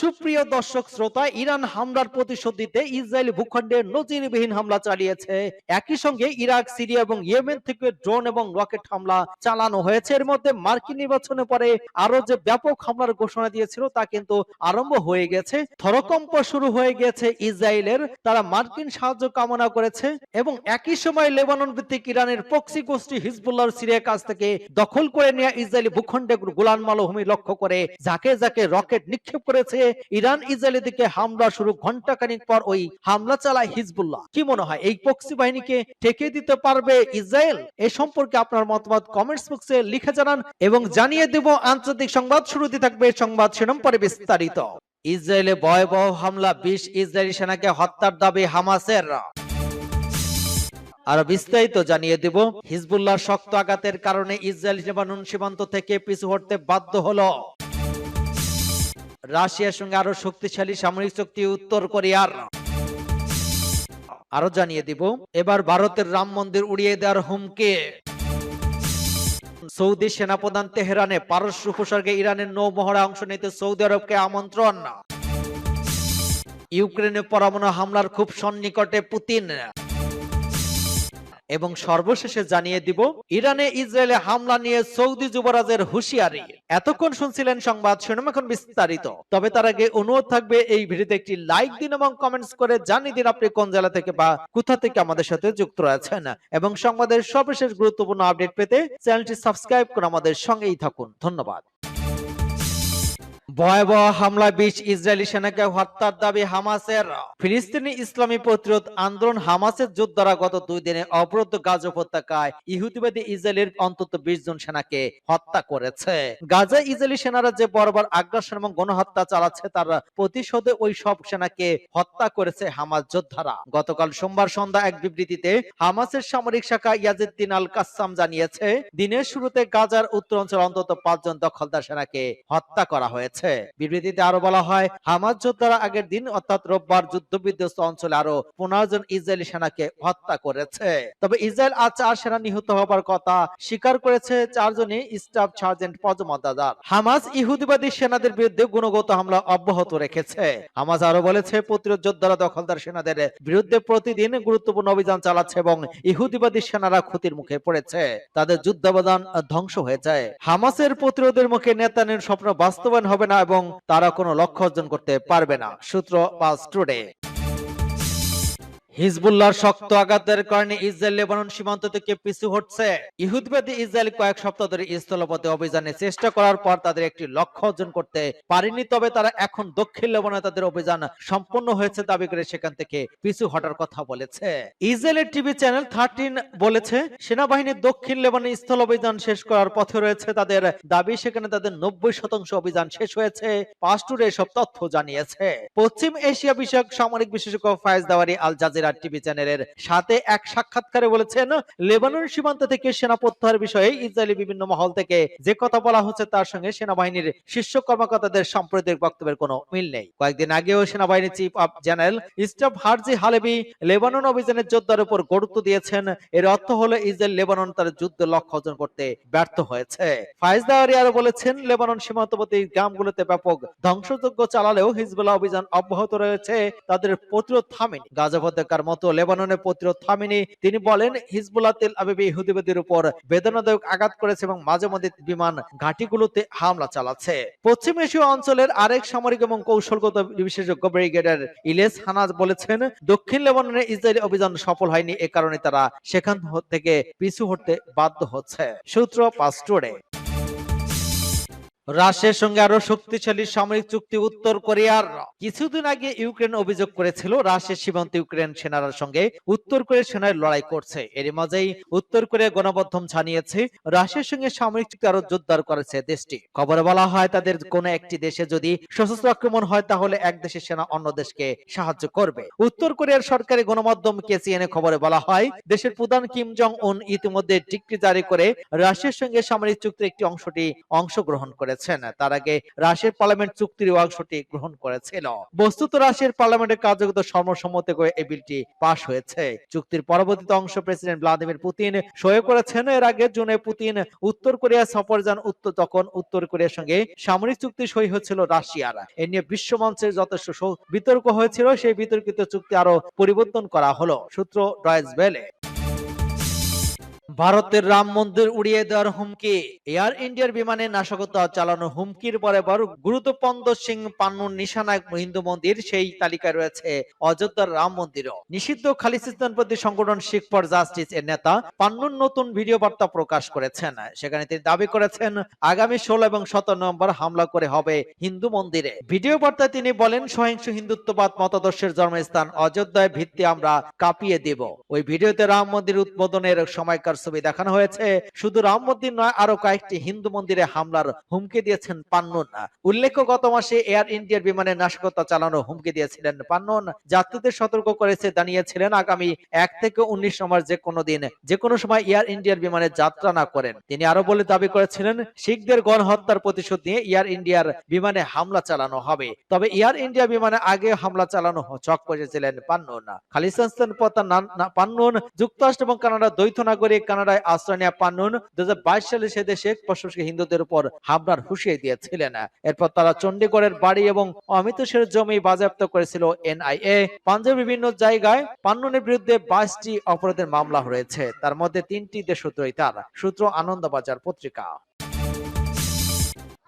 সুপ্রিয় দর্শক শ্রোতা, ইরান হামলার প্রতিশোধ দিতে ইসরায়েল ভূখণ্ডে নজিরবিহীন হামলা চালিয়েছে। একই সঙ্গে ইরাক, সিরিয়া এবং ইয়েমেন থেকে ড্রোন এবং রকেট হামলা চালানো হয়েছে। এর মধ্যে মার্কিন নির্বাচনের পরে আরও যে ব্যাপক হামলার ঘোষণা দিয়েছিল তা কিন্তু আরম্ভ হয়ে গেছে। থরকম্প শুরু হয়ে গেছে ইসরায়েলের। তারা মার্কিন সাহায্য কামনা করেছে এবং একই সময় লেবানন ভিত্তিক ইরানের পক্সি গোষ্ঠী হিজবুল্লাহর সিরিয়ার কাছ থেকে দখল করে নেওয়া ইসরায়েলি ভূখণ্ডে গোলান মালভূমি লক্ষ্য করে যাকে যাকে রকেট নিক্ষেপ করেছে। ইরান ইসরায়েলের দিকে হামলা শুরু ঘন্টাখানিক পর ওই হামলা চালায় হিজবুল্লাহ। কি মনে হয়, এই পক্সি বাহিনীকে ঠেকে দিতে পারবে ইসরায়েল? এ সম্পর্কে আপনার মতামত কমেন্টস বক্সে লিখে জানান এবং জানিয়ে দেব আন্তর্জাতিক সংবাদ শুরুতে থাকবে সংবাদ শিরোনাম পরে বিস্তারিত। ইসরায়েলে ভয়াবহ হামলা, বিশ ইসরায়েলি সেনাকে হত্যার দাবি হামাসের। আর বিস্তারিত জানিয়ে দেব, হিজবুল্লাহ শক্ত আঘাতের কারণে ইসরায়েল লেবানন সীমান্ত থেকে পিছু হটতে বাধ্য হলো। রাশিয়ার সঙ্গে আরও শক্তিশালী সামরিক চুক্তি উত্তর কোরিয়ার। আরও জানিয়ে দিব, এবার ভারতের রাম মন্দির উড়িয়ে দেওয়ার হুমকি। সৌদি সেনাপ্রধান তেহরানে পারস্য উপসর্গে ইরানের নৌ নৌমহড়া অংশ নিতে সৌদি আরবকে আমন্ত্রণ। ইউক্রেনে পরমাণু হামলার খুব সন্নিকটে পুতিন। এবং সর্বশেষে জানিয়ে দিব, ইরানে ইসরায়েলে হামলা নিয়ে সৌদি যুবরাজের হুঁশিয়ারি। এতক্ষণ শুনছিলেন সংবাদ, শুনুন এখন বিস্তারিত। তবে তার আগে অনুরোধ থাকবে, এই ভিডিওতে একটি লাইক দিন এবং কমেন্টস করে জানিয়ে দিন আপনি কোন জেলা থেকে বা কোথা থেকে আমাদের সাথে যুক্ত রয়েছেন এবং সংবাদের সর্বশেষ গুরুত্বপূর্ণ আপডেট পেতে চ্যানেলটি সাবস্ক্রাইব করে আমাদের সঙ্গেই থাকুন। ধন্যবাদ। ভয়াবহ হামলায় বিশ ইসরায়েলি সেনাকে হত্যার দাবি হামাসের। ফিলিস্তিনি ইসলামী প্রতিরোধ আন্দোলন হামাসের যোদ্ধারা গত দুই দিনে অবরুদ্ধ গাজা উপত্যকায় ইহুদিবাদী ইসরায়েলের অন্তত বিশ জন সেনাকে হত্যা করেছে। গাজা ইসরায়েলি সেনারা যে বরাবর আগ্রাসন এবং গণহত্যা চালাচ্ছে, তার প্রতিশোধে ওই সব সেনাকে হত্যা করেছে হামাস যোদ্ধারা। গতকাল সোমবার সন্ধ্যা এক বিবৃতিতে হামাসের সামরিক শাখা ইয়াজেদ্দিন আল কাসাম জানিয়েছে, দিনের শুরুতে গাজার উত্তরাঞ্চল অন্তত পাঁচজন দখলদার সেনাকে হত্যা করা হয়েছে। বিবৃতিতে আরও বলা হয় হামাজ যোদ্ধারা আগের দিন, অর্থাৎ রোববার যুদ্ধ বিধ্বস্ত অঞ্চলে আরও পনেরো জন ইসরায়েলি সেনাকে হত্যা করেছে। তবে ইসরায়েল আজ চার সেনা নিহত হবার কথা স্বীকার করেছে চারজনই স্টাফ সার্জেন্ট পদমর্যাদার হামাস ইহুদিবাদী সেনাদের বিরুদ্ধে গুণগত হামলা অব্যাহত রেখেছে। হামাস আরও বলেছে, প্রতিরোধ যোদ্ধারা দখলদার সেনাদের বিরুদ্ধে প্রতিদিন গুরুত্বপূর্ণ অভিযান চালাচ্ছে এবং ইহুদিবাদী সেনারা ক্ষতির মুখে পড়েছে। তাদের যুদ্ধাবদান ধ্বংস হয়ে যায় হামাসের প্রতিরোধের মুখে নেতানের স্বপ্ন বাস্তবায়ন হবে না এবং তারা কোনো লক্ষ্য অর্জন করতে পারবে না। সূত্র পাস টুডে। হিজবুল্লাহর শক্ত আঘাতের কারণে ইসরায়েল লেবানন সীমান্ত থেকে পিছু হটছে। ইহুদবাদী ইসরায়েল কয়েক সপ্তাহ ধরে স্থলপথে অভিযানে চেষ্টা করার পর তাদের একটি লক্ষ্য অর্জন করতে পারেনি, তবে তারা এখন দক্ষিণ লেবাননে তাদের অভিযান সম্পন্ন হয়েছে দাবি করে সেখান থেকে পিছু হটার কথা বলেছে। ইসরায়েলের টিভি চ্যানেল থার্টিন বলেছে, সেনাবাহিনী দক্ষিণ লেবাননে স্থল অভিযান শেষ করার পথে রয়েছে তাদের দাবি, সেখানে তাদের নব্বই শতাংশ অভিযান শেষ হয়েছে। পাস্টুর এসব তথ্য জানিয়েছে। পশ্চিম এশিয়া বিষয়ক সামরিক বিশেষজ্ঞ ফায়েজ দাওয়ারি আল জাজিরা টিভি চ্যানেলের সাথে এক সাক্ষাৎকারে বলেছেন লেবানন সীমান্ত থেকে সেনা প্রত্যাহার বিষয়ে ইসরায়েলি বিভিন্ন মহল থেকে যে কথা বলা হচ্ছে তার সঙ্গে সেনাবাহিনীর শীর্ষ কর্মকর্তাদের সাম্প্রতিক বক্তব্যের কোনো মিল নেই। কয়েকদিন আগেও সেনাবাহিনীর chief of general staff Halevi Lebanon অভিযানের যোদ্ধার উপর গুরুত্ব দিয়েছেন। এর অর্থ হলো ইসরায়েল লেবানন তার যুদ্ধ লক্ষ্য অর্জন করতে ব্যর্থ হয়েছে। ফায়েজ দাওয়ারি আরও বলেছেন, লেবানন সীমান্তবর্তী গ্রামগুলোতে ব্যাপক ধ্বংসযজ্ঞ চালালেও হিজবুল্লাহ অভিযান অব্যাহত রয়েছে, তাদের প্রতিরোধ থামেনি। গাজা উপত্যকার মতো লেবাননের প্রতিরোধ থামেনি। তিনি বলেন, হিজবুল্লাহ তেল আবিবি ইহুদিবাদীর উপর বেদনাদায়ক আঘাত করেছে এবং মাঝে মাঝে বিমান ঘাঁটিগুলোতে হামলা চালাচ্ছে। পশ্চিম এশীয় অঞ্চলের আরেক সামরিক এবং কৌশলগত বিশেষজ্ঞ ব্রিগেডের ইলেস হানাজ বলেছেন, দক্ষিণ লেবাননের ইসরায়েলি অভিযান সফল হয়নি, এ কারণে তারা সেখান থেকে পিছু হটতে বাধ্য হচ্ছে। সূত্র পাস্টোরে। রাশিয়ার সঙ্গে আরও শক্তিশালী সামরিক চুক্তি উত্তর কোরিয়ার কিছুদিন আগে ইউক্রেন অভিযোগ করেছিল রাশিয়ার সীমান্ত ইউক্রেন সেনার সঙ্গে উত্তর কোরিয়ার সেনার লড়াই করছে। এর মাঝেই উত্তর কোরিয়া গণমাধ্যম জানিয়েছে, রাশিয়ার সঙ্গে সামরিক চুক্তি আরও জোরদার করেছে দেশটি। খবরে বলা হয়, তাদের কোন একটি দেশে যদি সশস্ত্র আক্রমণ হয়, তাহলে এক দেশের সেনা অন্য দেশকে সাহায্য করবে। উত্তর কোরিয়ার সরকারি গণমাধ্যম কেসিএনএ খবরে বলা হয়, দেশের প্রধান কিম জং উন ইতিমধ্যে ডিক্রি জারি করে রাশিয়ার সঙ্গে সামরিক চুক্তির একটি অংশটি অংশগ্রহণ করেছে। করেছেন। তার আগে রাশিয়ার পার্লামেন্ট চুক্তির অংশটি গ্রহণ করেছিল। বস্তুত রাশিয়ার পার্লামেন্টের কার্যগত সর্বসম্মতি করে এই বিলটি পাশ হয়েছে। চুক্তির পরবর্তীতে অংশ প্রেসিডেন্ট ভ্লাদিমির পুতিন সই করেছেন এর আগে জুনে পুতিন উত্তর কোরিয়া সফর যান উত্তর তখন উত্তর কোরিয়ার সঙ্গে সামরিক চুক্তি সই হয়েছিল রাশিয়ার। এ নিয়ে বিশ্বমঞ্চে যথেষ্ট বিতর্ক হয়েছিল। সেই বিতর্কিত চুক্তি আরও পরিবর্তন করা হলো। সূত্র ডয়েস বেলে। ভারতের রাম মন্দির উড়িয়ে দেওয়ার হুমকি। এয়ার ইন্ডিয়ার বিমানে নাশকতা চালানোর হুমকির পরে বড় গুরুত্বপূর্ণ সিং পান্নুর নিশানায় হিন্দু মন্দির সেই তালিকায় রয়েছে। অযোধ্যার রাম মন্দিরও। নিষিদ্ধ খালিস্তানপন্থী সংগঠন শিখ ফর জাস্টিস এর নেতা পান্নুর নতুন ভিডিও বার্তা প্রকাশ করেছেন। সেখানে তিনি দাবি করেছেন, আগামী ষোলো এবং সতেরো নভেম্বর হামলা করে হবে হিন্দু মন্দিরে। ভিডিও বার্তায় তিনি বলেন, সহিংস হিন্দুত্ববাদ মতাদর্শের জন্মস্থান অযোধ্যায়, ভিত্তি আমরা কাঁপিয়ে দেব। ওই ভিডিওতে রাম মন্দির উদ্বোধনের সময়কার ছবি দেখানো হয়েছে। শুধু রাম মন্দির নয়, আরও কয়েকটি হিন্দু মন্দিরে হামলার হুমকি দিয়েছেন পান্নুন। উল্লেখ্য, গত মাসে এয়ার ইন্ডিয়ার বিমানে নাশকতা চালানোর হুমকি দিয়েছিলেন পান্নুন। যাত্রীদের সতর্ক করেছে, জানিয়েছিলেন আগামী এক থেকে উনিশ নম্বর যে কোনো দিন যে কোনো সময় এয়ার ইন্ডিয়ার বিমানে যাত্রা না করেন। তিনি আরও বলে দাবি করেছিলেন, শিখদের গণহত্যার প্রতিশোধ নিয়ে এয়ার ইন্ডিয়ার বিমানে হামলা চালানো হবে। তবে এয়ার ইন্ডিয়া বিমানে আগে হামলা চালানো চক করেছিলেন পান্নুন। খালিস্তান পান্নুন, যুক্তরাষ্ট্র এবং কানাডা দ্বৈত নাগরিক কানাডায় আশ্রয় নেওয়া পান্নুন দু সালে সে দেশে প্রশাসক হিন্দুদের উপর হামলার হুঁশিয়ে দিয়েছিলেন। এরপর তারা চণ্ডীগড়ের বাড়ি এবং অমিতসের জমি বাজেয়াপ্ত করেছিল এনআইএ। পাঞ্জাবের বিভিন্ন জায়গায় পান্নুনের বিরুদ্ধে বাইশটি অপরাধের মামলা রয়েছে তার মধ্যে তিনটি দেশ সূত্রই তার। সূত্র আনন্দবাজার পত্রিকা।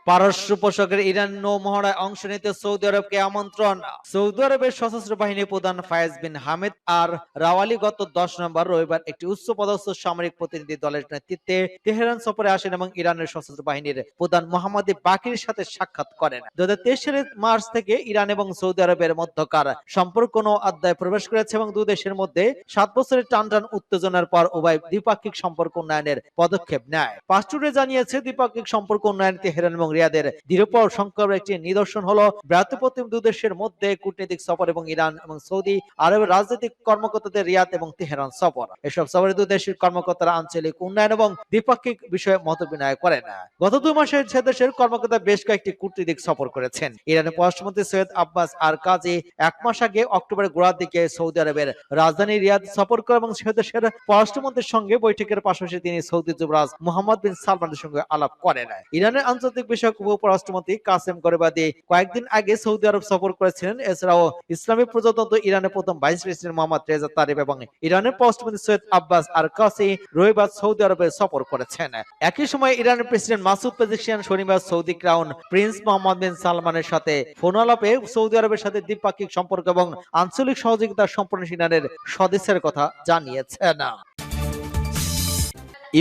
পারস্য পোশাকের ইরান নৌ মহড়ায় অংশ নিতে সৌদি আরবকে আমন্ত্রণ। সৌদি আরবের সশস্ত্র বাহিনী প্রধান ফায়েজ বিন হামিদ আর রাওয়ালি গত দশ নম্বর রবিবার একটি উচ্চ পদস্থ সামরিক প্রতিনিধি দলের নেতৃত্বে তেহরান সফরে আসেন এবং ইরানের সশস্ত্র বাহিনীর প্রধান মোহাম্মদী বাকির সাথে সাক্ষাৎ করেন। দু সালের মার্চ থেকে ইরান এবং সৌদি আরবের মধ্যকার সম্পর্ক নৌ অধ্যায় প্রবেশ করেছে এবং দুই দেশের মধ্যে সাত বছরের টান টান উত্তেজনার পর উভয় দ্বিপাক্ষিক সম্পর্ক উন্নয়নের পদক্ষেপ নেয়। পাস্টুরে জানিয়েছে, দ্বিপাক্ষিক সম্পর্ক উন্নয়ন তেহরান এবং রিয়াদের দৃঢ়পর সংখ্যার একটি নিদর্শন হলো ভ্রাতৃপ্রতিম দেশের মধ্যে কূটনৈতিক সফর এবং ইরান এবং সৌদি আরবের রাজনৈতিক কর্মকর্তাদের রিয়াদ এবং তেহরান সফর। এসব সফরে দুই দেশের কর্মকর্তারা আঞ্চলিক উন্নয়ন এবং দ্বিপাক্ষিক বিষয়ে মত বিনিময় করেন। গত দুই মাসে সে দেশের কর্মকর্তা বেশ কয়েকটি কূটনৈতিক সফর করেছেন। ইরানের পররাষ্ট্রমন্ত্রী সৈয়দ আব্বাস আর কাজী এক মাস আগে অক্টোবরের গোড়ার দিকে সৌদি আরবের রাজধানী রিয়াদ সফর করে এবং সে দেশের পররাষ্ট্রমন্ত্রীর সঙ্গে বৈঠকের পাশাপাশি তিনি সৌদি যুবরাজ মোহাম্মদ বিন সালমানের সঙ্গে আলাপ করেন। ইরানের আন্তর্জাতিক বিষয়ক উপপরাষ্ট্রমন্ত্রী কাসেম গরেবাদি কয়েকদিন আগে সৌদি আরব সফর করেছিলেন। এছাড়াও ইসলামী প্রজাতন্ত্র ইরানের প্রথম ভাইস প্রেসিডেন্ট মোহাম্মদ রেজা তারিফ এবং ইরানের পররাষ্ট্রমন্ত্রী সৈয়দ আব্বাস আর কাসি রবিবার সৌদি আরবে সফর করেছেন। একই সময় ইরানের প্রেসিডেন্ট মাসুদ পেজিশিয়ান শনিবার Saudi crown prince Mohammed bin সালমানের সাথে ফোন আলাপে সৌদি আরবের সাথে দ্বিপাক্ষিক সম্পর্ক এবং আঞ্চলিক সহযোগিতা সম্পূর্ণ ইরানের সদস্যের কথা জানিয়েছেন।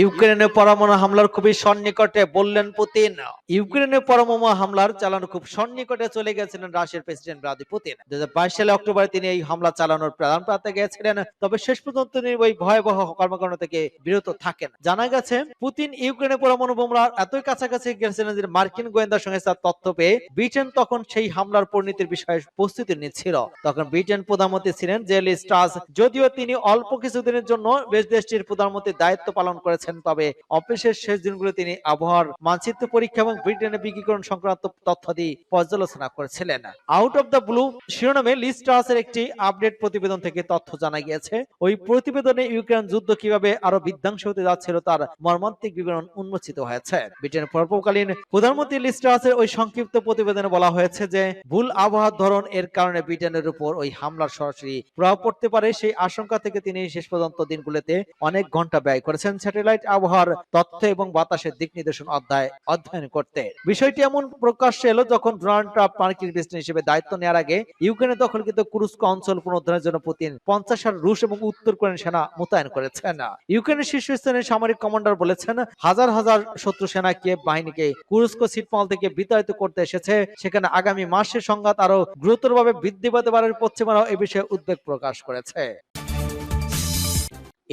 ইউক্রেনের পরমাণু হামলার খুবই সন্নিকটে, বললেন পুতিন। ইউক্রেনের পরমাণু হামলার চালানো খুব সন্নিকটে চলে গেছিলেন রাশিয়ার প্রেসিডেন্ট ভ্লাদিমির পুতিন। দু সালে অক্টোবরে তিনি এই হামলা চালানোর প্রধান প্রান্তে গিয়েছিলেন, তবে শেষ পর্যন্ত তিনি ওই ভয়াবহ কর্মকাণ্ড থেকে বিরত থাকেন। জানা গেছে, পুতিন ইউক্রেনের পরমাণু বোমা এতই কাছাকাছি গেছিলেন যে মার্কিন গোয়েন্দা সংস্থার তথ্য পেয়ে ব্রিটেন তখন সেই হামলার পরিণতির বিষয়ে প্রস্তুতি নিচ্ছিল। তখন ব্রিটেন প্রধানমন্ত্রী ছিলেন জেলি স্টাস যদিও তিনি অল্প কিছুদিনের জন্য দেশটির প্রধানমন্ত্রীর দায়িত্ব পালন করেছেন। তবে অফিসের শেষ দিনগুলো তিনি আবহাওয়ার মানচিত্র পরীক্ষা এবং ব্রিটেনের বিকিরণ সংক্রান্ত তথ্যাদি পর্যালোচনা করেছিলেন। আউট অফ দ্য ব্লু শিরোনামে লিস্টাসের একটি আপডেট প্রতিবেদন থেকে তথ্য জানা গিয়েছে। ওই প্রতিবেদনে ইউক্রেন যুদ্ধ কীভাবে আরও বিধ্বংস হতে যাচ্ছিল তার মর্মান্তিক বিবরণ উন্মোচিত হয়েছে। ব্রিটেন পর্বকালীন প্রধানমন্ত্রী লিস্টাসের ওই সংক্ষিপ্ত প্রতিবেদনে বলা হয়েছে যে, ভুল আবহাওয়ার ধরন এর কারণে ব্রিটেনের উপর ওই হামলার সরাসরি প্রভাব পড়তে পারে। সেই আশঙ্কা থেকে তিনি শেষ পর্যন্ত দিনগুলোতে অনেক ঘণ্টা ব্যয় করেছেন। স্যাটেলাইট আবহাওয়ার তথ্য এবং বাতাসের দিক নির্দেশন অধ্যায়, অধ্যয়ন করতে। বিষয়টি এমন প্রকাশ্যে এলো যখন ডোনাল্ড ট্রাম্প মার্কিন প্রেসিডেন্ট হিসেবে দায়িত্ব নেওয়ার আগে ইউক্রেনে দখলকৃত কুরুস্ক অঞ্চল পুনরুদ্ধারের জন্য পুতিন পঞ্চাশ হাজার রুশ এবং উত্তর কোরিয়ান সেনা মোতায়েন করেছেন। ইউক্রেনের শীর্ষস্থানীয় সামরিক কমান্ডার বলেছেন, হাজার হাজার শত্রু সেনা কিয়েভ বাহিনীকে কুরুস্ক সিটমহল থেকে বিতাড়িত করতে এসেছে। সেখানে আগামী মাসে সংঘাত আরও গুরুতরভাবে বৃদ্ধি পেতে পারে পশ্চিমারাও এ বিষয়ে উদ্বেগ প্রকাশ করেছে।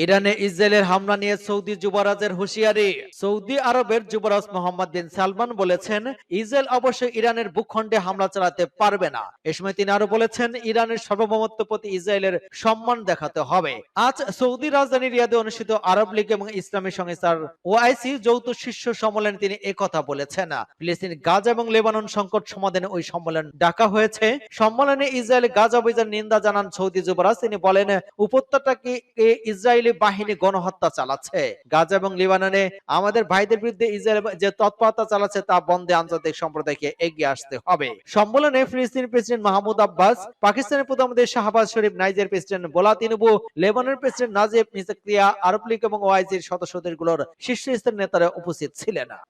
ইরানে ইসরায়েলের হামলা নিয়ে সৌদি যুবরাজের হুঁশিয়ারি। সৌদি আরবের যুবরাজ মোহাম্মদ বিন সালমান বলেছেন, ইসরায়েল অবশ্যই ইরানের ভূখণ্ডে হামলা চালাতে পারবে না। এ সময় তিনি আরও বলেছেন, ইরানের সার্বভৌমত্ব প্রতি ইসরায়েলের সম্মান দেখাতে হবে। আজ সৌদি রাজধানী রিয়াদে অনুষ্ঠিত আরব লীগ এবং ইসলামী সংস্থার ওআইসি যৌথ শীর্ষ সম্মেলনে তিনি একথা বলেছেন। ফিলিস্তিন, গাজা এবং লেবানন সংকট সমাধানে ওই সম্মেলন ডাকা হয়েছে। সম্মেলনে ইসরায়েল গাজা অভিযান নিন্দা জানান সৌদি যুবরাজ। তিনি বলেন, উপত্যকাকে এ ইসরায়েলি বাহিনী গণহত্যা চালাচ্ছে। গাজা এবং লিবাননে আমাদের ভাইদের বিরুদ্ধে ইসরায়েল যে তৎপরতা চালাচ্ছে তা বন্ধে আন্তর্জাতিক সম্প্রদায়কে এগিয়ে আসতে হবে। সম্মেলনে ফিলিস্তিন প্রেসিডেন্ট মাহমুদ আব্বাস, পাকিস্তানের প্রধানমন্ত্রী শাহবাজ শরীফ, নাইজের প্রেসিডেন্ট বোলা তিনুবু লেবাননের প্রেসিডেন্ট নাজিব মিজাক্রিয়া আরব লীগ এবং ওআইসির সদস্যদেরগুলোর শীর্ষস্থানীয় নেতারা উপস্থিত ছিলেন।